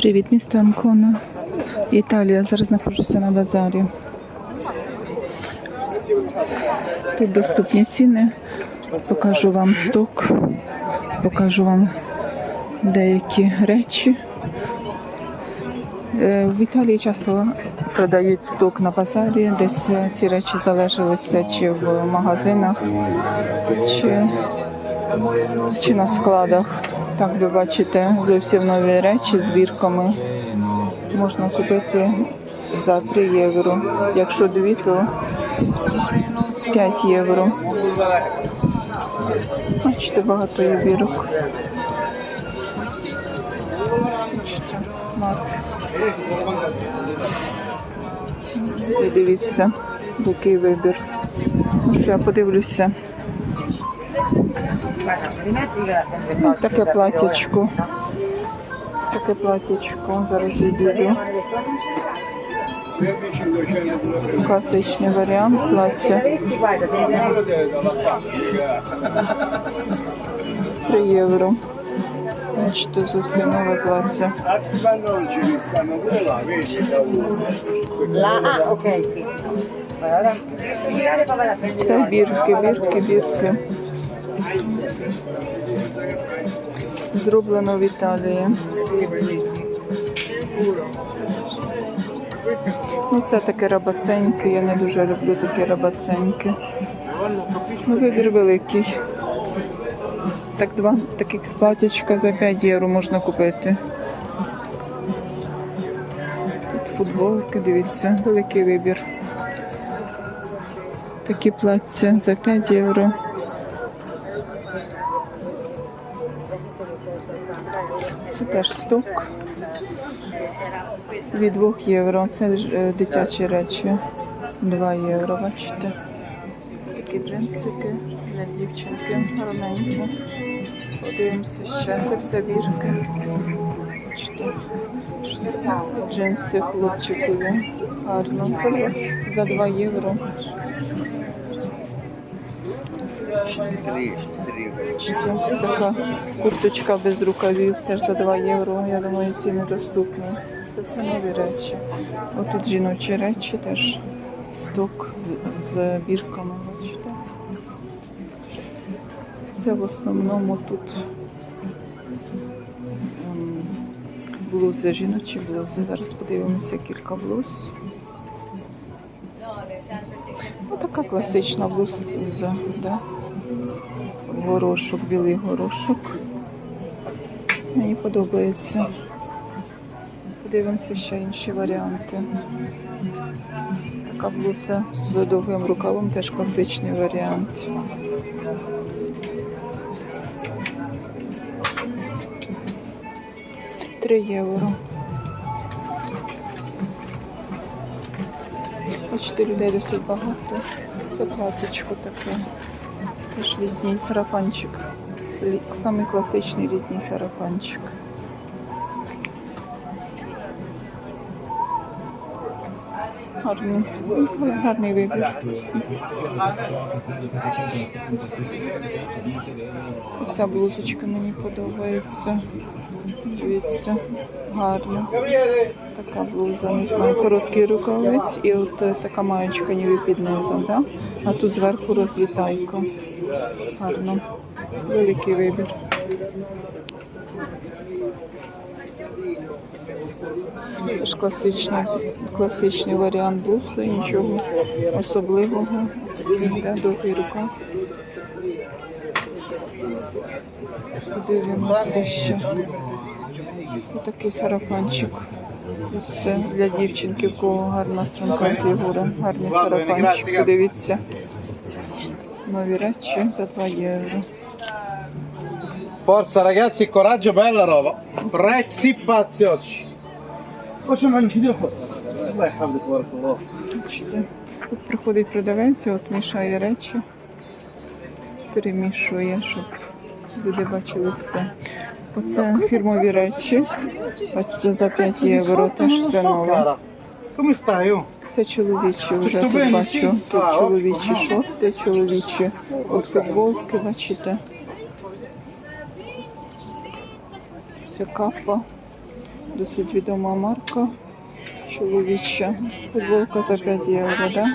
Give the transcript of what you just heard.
Привіт, місто Анкона. Італія. Зараз знаходжуся на базарі. Тут доступні ціни. Покажу вам сток, покажу вам деякі речі. Е, В Італії часто продають сток на базарі, десь ці речі залишилися чи в магазинах, чи, чи на складах. Так ви бачите, зовсім нові речі з бірками можна купити за 3 євро. Якщо дві, то 5 євро. Бачите, багато є бірок. І дивіться, який вибір. Ну що я подивлюся. Таке платячко. Таке платячко. Зараз відійду. Класичний варіант плаття. 3 євро. Бачите, зовсім нове плаття. Це бірки, бірки, бірки. Зроблено в Італії. Ну, це таке рабаценьке, я не дуже люблю такі рабаценькі. Ну, вибір великий. Так два таких платячка за 5 євро можна купити. Тут футболки, дивіться, великий вибір. Такі плаття за 5 євро. Це теж сток. Від 2 євро. Це е, дитячі речі. 2 євро, бачите. Такі джинсики для дівчинки гарненькі. Подивимося ще. Це все бірки. Бачите. Джинси хлопчикові. Гарно. Це за 2 євро. Бачите, Така курточка без рукавів теж за 2 євро. Я думаю, ціни доступні. Це все нові речі. Отут жіночі речі теж сток з, з бірками. Бачите. Це в основному тут ем, блузи, жіночі блузи. Зараз подивимося кілька блуз. Ну, така класична блуза, да? Горошок, білий горошок. Мені подобається. Подивимося ще інші варіанти. Така блуза з довгим рукавом, теж класичний варіант. Три євро. Бачите, людей досить багато. Це платічко таке. Теж літній сарафанчик. Самий класичний літній сарафанчик. Гарний, гарний вибір. Ця блузочка мені подобається. Дивіться, гарно. Така блуза, не знаю, короткий рукавець і от е, така маєчка ніби під низом, да? а тут зверху розлітайка. Гарно. Великий вибір. Теж класичний, класичний варіант блузи, нічого особливого. Да, довгий рукав. Подивимося ще. Отакий сарафанчик. Ось для дівчинки, в кого гарна струнка фігура. Гарний сарафанчик. Подивіться. Нові речі за 2 євро. Forza ragazzi, coraggio, bella roba. Prezzi pazziotti. Хочемо відео. Тут приходить продавець, от мішає речі, перемішує, щоб люди бачили все. Оце фірмові речі. Бачите, за 5 євро теж це нове. Це чоловічі вже тут бачу. Тут чоловічі шорти, чоловічі от футболки, бачите. Це капа. Досить відома марка. Чоловіча. Футболка за 5 євро, так? Да?